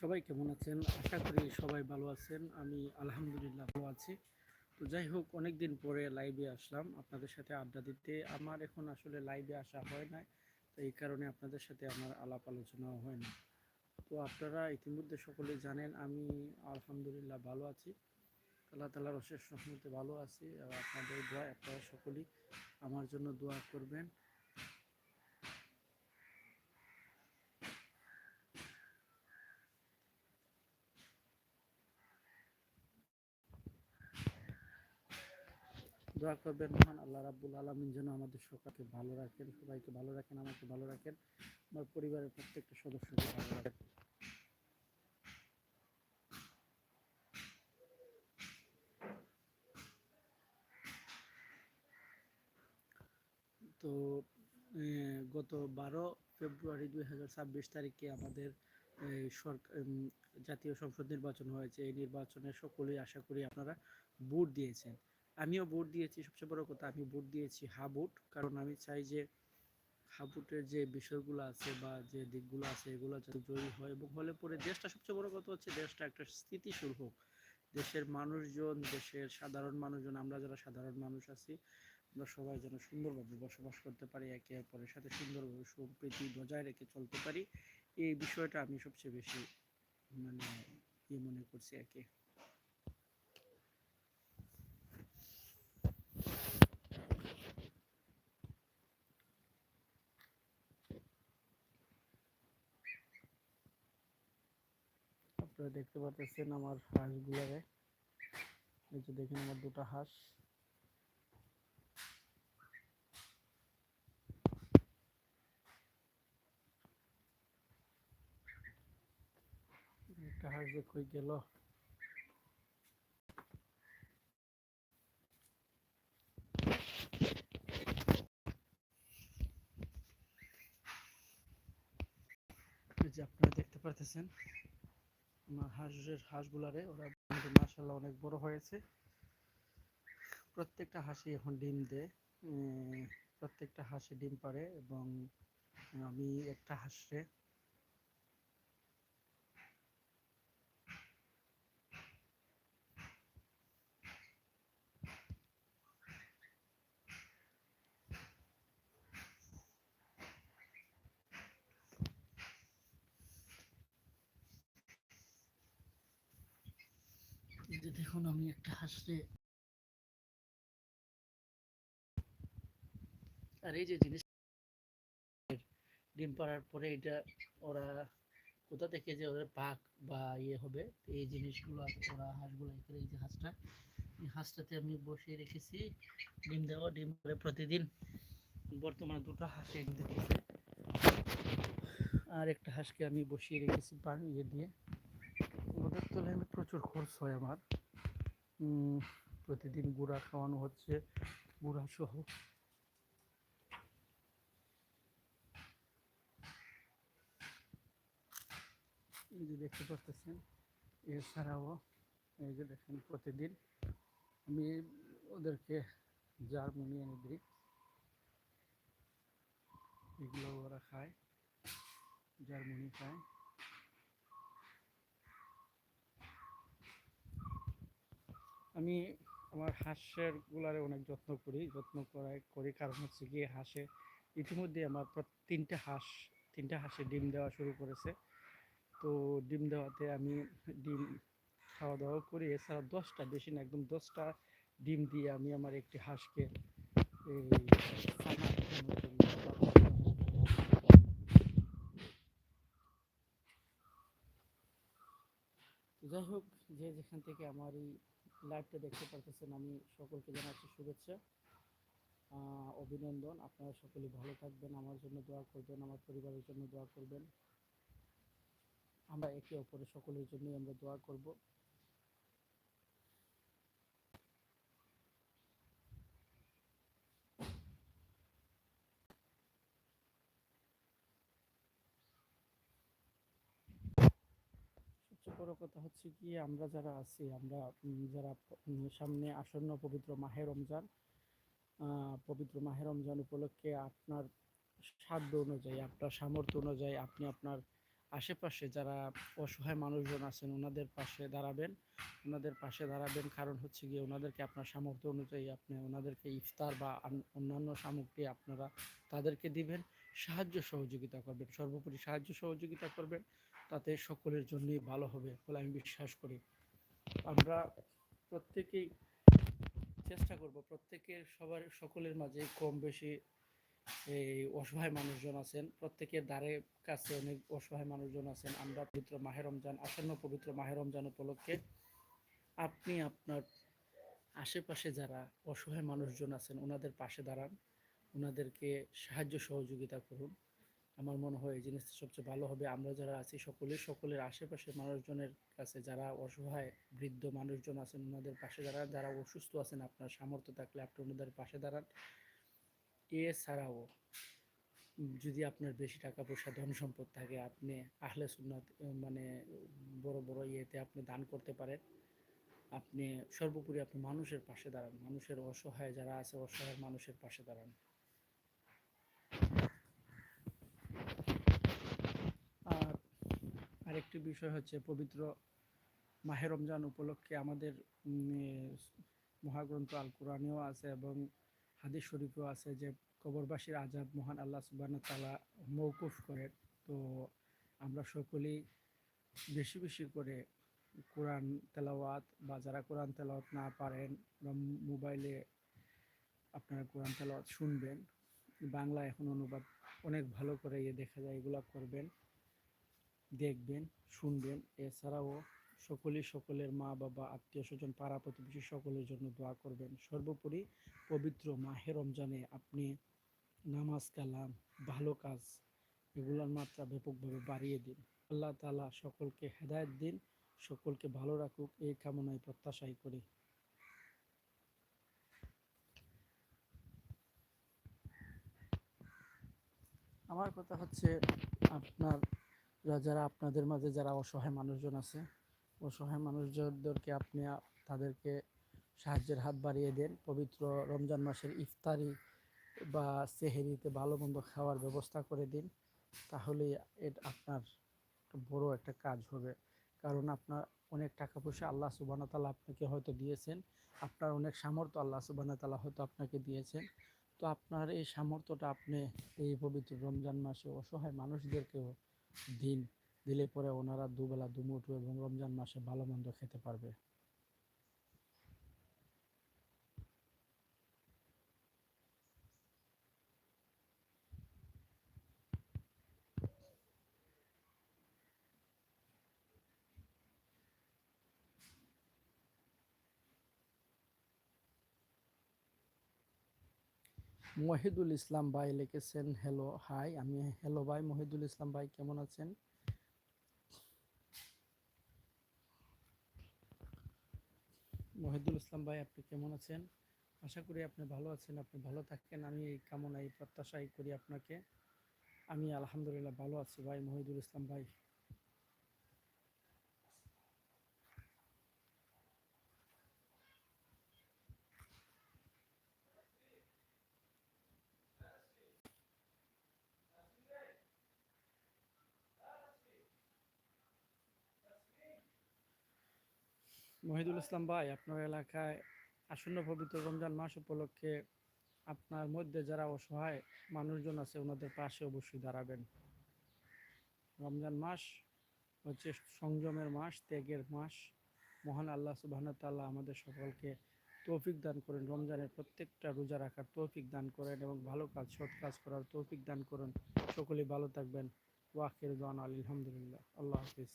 সবাই কেমন আছেন? আশা করি সবাই ভালো আছেন। আমি আলহামদুলিল্লাহ ভালো আছি। তো যাই হোক অনেক দিন পরে লাইভে আসলাম আপনাদের সাথে আড্ডা দিতে। আমার এখন আসলে লাইভে আসা হয় না তো এই কারণে আপনাদের সাথে আমার আলাপ আলোচনাও হয় না। তো আপনারা ইতিমধ্যে সকলেই জানেন, আমি আলহামদুলিল্লাহ ভালো আছি। আল্লাহ তালার অশেষ রহমতে ভালো আছি। আপনাদের দোয়া আপনারা সকলেই আমার জন্য দোয়া করবেন। দোয়া করবেন, মহান আল্লাহ রাব্বুল আলমিন যেন আমাদের সবাইকে ভালো রাখেন, সবাইকে ভালো রাখেন, আমাকে ভালো রাখেন, আমার পরিবারের প্রত্যেকটা সদস্যকে ভালো রাখেন। তো গত বারো ফেব্রুয়ারি দুই হাজার ছাব্বিশ তারিখে আমাদের সরকার জাতীয় সংসদ নির্বাচন হয়েছে, এই নির্বাচনে সকলেই আশা করি আপনারা ভোট দিয়েছেন। আমিও ভোট দিয়েছি, সবচেয়ে বড় কথা আমি ভোট দিয়েছি, হা ভোট। কারণ আমি চাই যে হাবুটের যে বিষয়গুলো আছে বা যে দিকগুলো আছে, এগুলো যাতে জয়ী হয় এবং হলে পরে দেশটা, সবচেয়ে বড় কথা হচ্ছে দেশটা একটা স্থিতিশীল হোক। দেশের মানুষজন, দেশের সাধারণ মানুষজন, আমরা যারা সাধারণ মানুষ আছি, আমরা সবাই যেন সুন্দরভাবে বসবাস করতে পারি, একে অপরের সাথে সুন্দরভাবে সম্প্রীতি বজায় রেখে চলতে পারি, এই বিষয়টা আমি সবচেয়ে বেশি মানে কি মনে করছি আর কি আপনারা দেখতে পাচ্ছেন আমার হাঁসগুলারে। এই যে দেখেন আমার দুটো হাঁস। একটা হাঁস আপনারা দেখতে পারতেছেন। হাঁসের হাঁসগুলারে ওরা মাসাল্লাহ অনেক বড় হয়েছে। প্রত্যেকটা হাঁসি এখন ডিম দেয় প্রত্যেকটা হাঁসে ডিম পারে এবং আমি একটা হাঁসে যে দেখুন আমি একটা হাঁসে আর এই যে জিনিস ডিম পাড়ার পরে এটা ওরা কোথা থেকে যে ওদের পাক বা ইয়ে হবে, এই জিনিসগুলো ওরা হাঁসগুলো করে এই যে হাঁসটা, এই হাঁসটাতে আমি বসিয়ে রেখেছি। ডিম দেওয়া ডিম করে প্রতিদিন বর্তমানে দুটো হাঁস ডিম দিতেছে আর একটা হাঁসকে আমি বসিয়ে রেখেছি পানি ইয়ে দিয়ে। ওদের তুলনায় প্রচুর খরচ হয় আমার। প্রতিদিন গুঁড়া খাওয়ানো হচ্ছে, গুঁড়া সহ। এই যে দেখতে পাচ্ছেন এছাড়াও এই যে দেখেন প্রতিদিন আমি ওদেরকে জারমুনি এনে দিই। এগুলো ওরা খায় জারমুনি খায়। আমি আমার হাঁসের গুলারে অনেক যত্ন করি। যত্ন করাই করি কারণ হচ্ছে গিয়ে হাঁসে ইতিমধ্যে আমার তিনটে হাঁস, তিনটে হাঁসে ডিম দেওয়া শুরু করেছে। তো ডিম দেওয়াতে আমি ডিম খাওয়া দাওয়া করি। এছাড়া দশটা, বেশি না, একদম দশটা ডিম দিয়ে আমি আমার একটি হাঁসকে যাই হোক, যে যেখান থেকে আমার এই লাইভটা দেখতে পারতেছেন। আমি সকলকে জানাচ্ছি শুভেচ্ছা অভিনন্দন। আপনারা সকলে ভালো থাকবেন, আমার জন্য দোয়া করবেন, আমার পরিবারের জন্য দোয়া করবেন। আমরা একে অপরের সকলের জন্যই আমরা দোয়া করব সবচেয়ে বড় কথা হচ্ছে কি, আমরা যারা আছি, আমরা যারা সামনে আসন্ন পবিত্র মাহে রমজান পবিত্র মাহে রমজান উপলক্ষে আপনার সাধ্য অনুযায়ী, আপনার সামর্থ্য অনুযায়ী আপনি আপনার আশেপাশে যারা অসহায় মানুষজন আছেন, ওনাদের পাশে দাঁড়াবেন। ওনাদের পাশে দাঁড়াবেন কারণ হচ্ছে গিয়ে ওনাদেরকে আপনার সামর্থ্য অনুযায়ী আপনি ওনাদেরকে ইফতার বা অন্যান্য সামগ্রী আপনারা তাদেরকে দিবেন। সাহায্য সহযোগিতা করবেন, সর্বোপরি সাহায্য সহযোগিতা করবেন। তাতে সকলের জন্যই ভালো হবে বলে আমি বিশ্বাস করি। আমরা প্রত্যেকেই চেষ্টা করব, প্রত্যেকের সবার, সকলের মাঝে কম বেশি এই অসহায় মানুষজন আছেন, প্রত্যেকের দ্বারে কাছে অনেক অসহায় মানুষজন আছেন। আমরা পবিত্র মাহে রমজান, আসন্ন পবিত্র মাহে রমজান উপলক্ষে আপনি, আপনার আশেপাশে যারা অসহায় মানুষজন আছেন, ওনাদের পাশে দাঁড়ান, ওনাদেরকে সাহায্য সহযোগিতা করুন। আমার মনে হয় এই জিনিসটা সবচেয়ে ভালো হবে। আমরা যারা আছি সকলে সকলের আশেপাশের মানুষজনের কাছে যারা অসহায়, বৃদ্ধ মানুষজন আছেন, ওনাদের পাশে দাঁড়ান। যারা অসুস্থ আছেন, আপনার সামর্থ্য থাকলে আপনি ওনাদের পাশে দাঁড়ান। এছাড়াও, যদি আপনার বেশি টাকা পয়সা, ধন সম্পদ থাকে, আপনি আহলে সুন্নাত মানে বড় বড় ইয়েতে আপনি দান করতে পারেন। আপনি সর্বোপরি আপনি মানুষের পাশে দাঁড়ান। মানুষের অসহায় যারা আছে, অসহায় মানুষের পাশে দাঁড়ান আর আরেকটি বিষয় হচ্ছে পবিত্র মাহে রমজান উপলক্ষে আমাদের মহাগ্রন্থ আল কোরআনেও আছে এবং হাদিস শরীফেও আছে যে কবরবাসীর আজাদ মহান আল্লাহ সুবাহ তালা মৌকুফ করেন তো আমরা সকলেই বেশি বেশি করে কোরআন তেলাওয়াত বা যারা কোরআন তেলাওয়াত না পারেন বা মোবাইলে আপনারা কোরআন তেলাওয়াত শুনবেন বাংলা এখন অনুবাদ অনেক ভালো করে ইয়ে দেখা যায়, এগুলা করবেন। দেখবেন, শুনবেন। এছাড়াও সকলেই সকলের মা, বাবা, আত্মীয় স্বজন, পাড়া প্রতিবেশী সকলের জন্য দোয়া করবেন। সর্বোপরি পবিত্র মাহে রমজানে আপনি নামাজ, কালাম, ভালো কাজ এগুলোর মাত্রা ব্যাপকভাবে বাড়িয়ে দিন। আল্লাহ তালা সকলকে হেদায়ত দিন, সকলকে ভালো রাখুক, এই কামনায় প্রত্যাশাই করি। আমার কথা হচ্ছে আপনার যারা আপনাদের মাঝে যারা অসহায় মানুষজন আছে, অসহায় মানুষজনদেরকে আপনি তাদেরকে সাহায্যের হাত বাড়িয়ে দেন। পবিত্র রমজান মাসের ইফতারি বা সেহেরিতে ভালো মন্দ খাওয়ার ব্যবস্থা করে দিন, তাহলে এটা, আপনার বড় একটা কাজ হবে। কারণ আপনার অনেক টাকা পয়সা আল্লাহ সুবাহ তালা আপনাকে হয়তো দিয়েছেন, আপনার অনেক সামর্থ্য আল্লাহ সুবাহ তালা হয়তো আপনাকে দিয়েছেন। তো আপনার এই সামর্থ্যটা আপনি এই পবিত্র রমজান মাসে অসহায় মানুষদেরকেও দিন দিলে পরে ওনারা দুবেলা দুমুঠো এবং রমজান মাসে ভালো মন্দ খেতে পারবে। মহিদুল ইসলাম ভাই লিখেছেন, হ্যালো, হাই, আমি হ্যালো ভাই মহিদুল ইসলাম ভাই, কেমন আছেন? মহিদুল ইসলাম ভাই, আপনি কেমন আছেন? আশা করি আপনি ভালো আছেন, আপনি ভালো থাকেন। আমি এই কামনা এই প্রত্যাশাই করি আপনাকে। আমি আলহামদুলিল্লাহ ভালো আছি ভাই মহিদুল ইসলাম ভাই। মহিদুল ইসলাম ভাই, আপনার এলাকায় আসন্ন পবিত্র রমজান মাস উপলক্ষে আপনার মধ্যে যারা অসহায় মানুষজন আছে, ওনাদের পাশে অবশ্যই দাঁড়াবেন। রমজান মাস হচ্ছে সংযমের মাস, ত্যাগের মাস। মহান আল্লাহ সুবাহ তাল্লাহ আমাদের সকলকে তৌফিক দান করেন, রমজানের প্রত্যেকটা রোজা রাখার তৌফিক দান করেন এবং ভালো কাজ, সৎ কাজ করার তৌফিক দান করেন। সকলেই ভালো থাকবেন। ওয়াকির দান আলহামদুলিল্লাহ। আল্লাহ হাফিজ।